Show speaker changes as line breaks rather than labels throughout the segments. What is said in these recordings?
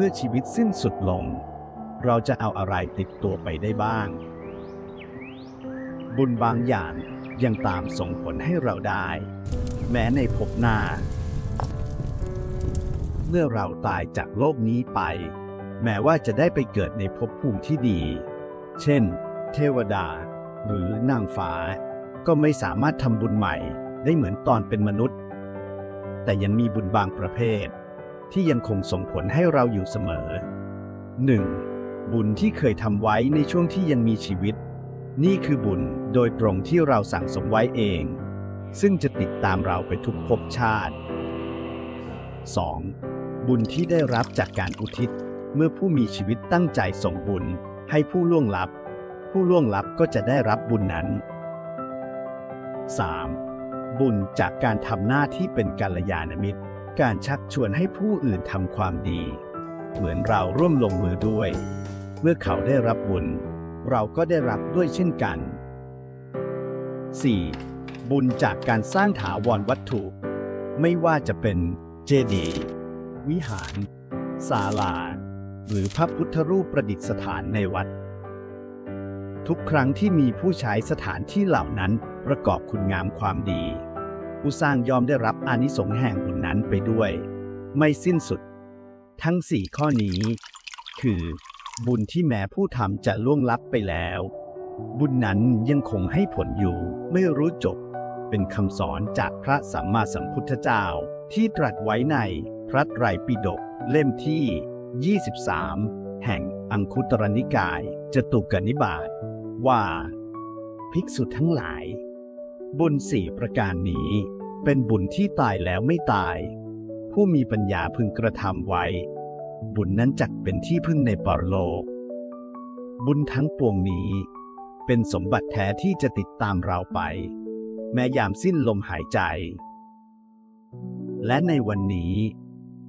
เมื่อชีวิตสิ้นสุดลง เราจะเอาอะไรติดตัวไปได้บ้าง บุญบางอย่างยังตามส่งผลให้เราได้ แม้ในภพหน้า เมื่อเราตายจากโลกนี้ไป แม้ว่าจะได้ไปเกิดในภพภูมิที่ดี เช่น เทวดา หรือนางฟ้า ก็ไม่สามารถทำบุญใหม่ได้เหมือนตอนเป็นมนุษย์ แต่ยังมีบุญบางประเภท ที่ยังคงส่งผลให้เราอยู่เสมอ 1. บุญที่เคยทำไว้ในช่วงที่ยังมีชีวิต นี่คือบุญโดยตรงที่เราสั่งสมไว้เอง ซึ่งจะติดตามเราไปทุกภพชาติ 2. บุญที่ได้รับจากการอุทิศ เมื่อผู้มีชีวิตตั้งใจส่งบุญให้ผู้ล่วงลับ ผู้ล่วงลับก็จะได้รับบุญนั้น 3. บุญจากการทำหน้าที่เป็นกัลยาณมิตร การชักชวนให้ผู้อื่นทำความดี เหมือนเราร่วมลงมือด้วย เมื่อเขาได้รับบุญ เราก็ได้รับด้วยเช่นกัน 4. บุญจากการสร้างถาวรวัตถุ ไม่ว่าจะเป็นเจดีย์วิหาร ศาลา หรือพระพุทธรูปประดิษฐานในวัด ทุกครั้งที่มีผู้ใช้สถานที่เหล่านั้นประกอบคุณงามความดี ผู้สร้างยอมได้รับอานิสงส์แห่งบุญนั้นไปด้วย ไม่สิ้นสุด ทั้งสี่ข้อนี้ คือ บุญที่แม้ผู้ทำจะล่วงลับไปแล้ว บุญนั้นยังคงให้ผลอยู่ไม่รู้จบ เป็นคำสอนจากพระสัมมาสัมพุทธเจ้าที่ตรัสไว้ในพระไตรปิฎกเล่มที่ 23 แห่งอังคุตรนิกายจตุกนิบาตว่า ภิกษุทั้งหลาย บุญสี่ประการนี้ เป็นบุญที่ตายแล้วไม่ตาย ผู้มีปัญญาพึงกระทำไว้ บุญนั้นจักเป็นที่พึ่งในปรโลก บุญทั้งปวงนี้ เป็นสมบัติแท้ที่จะติดตามเราไป แม้ยามสิ้นลมหายใจ และในวันนี้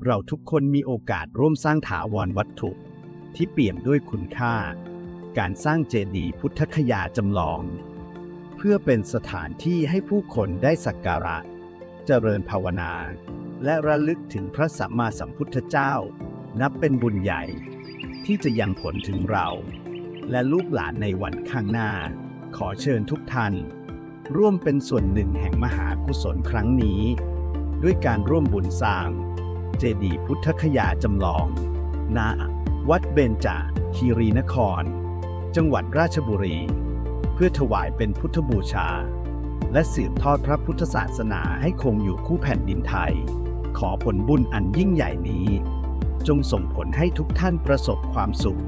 เราทุกคนมีโอกาสร่วมสร้างถาวรวัตถุ ที่เปี่ยมด้วยคุณค่า การสร้างเจดีย์พุทธคยาจำลอง เพื่อเป็นสถานที่ให้ผู้คนได้สักการะ เจริญภาวนา และระลึกถึงพระสัมมาสัมพุทธเจ้า นับเป็นบุญใหญ่ ที่จะยังผลถึงเรา และลูกหลานในวันข้างหน้า ขอเชิญทุกท่าน ร่วมเป็นส่วนหนึ่งแห่งมหากุศลครั้งนี้ ด้วยการร่วมบุญสร้าง เจดีย์พุทธคยาจำลอง ณ วัดเบญจคีรีนคร จังหวัดราชบุรี พื่อถวายเป็นพุทธบูชา และสืบทอดพระพุทธศาสนาให้คงอยู่คู่แผ่นดินไทย ขอผลบุญอันยิ่งใหญ่นี้ จงส่งผลให้ทุกท่านประสบความสุข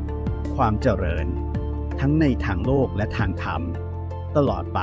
ความเจริญ ทั้งในทางโลกและทางธรรม ตลอดไป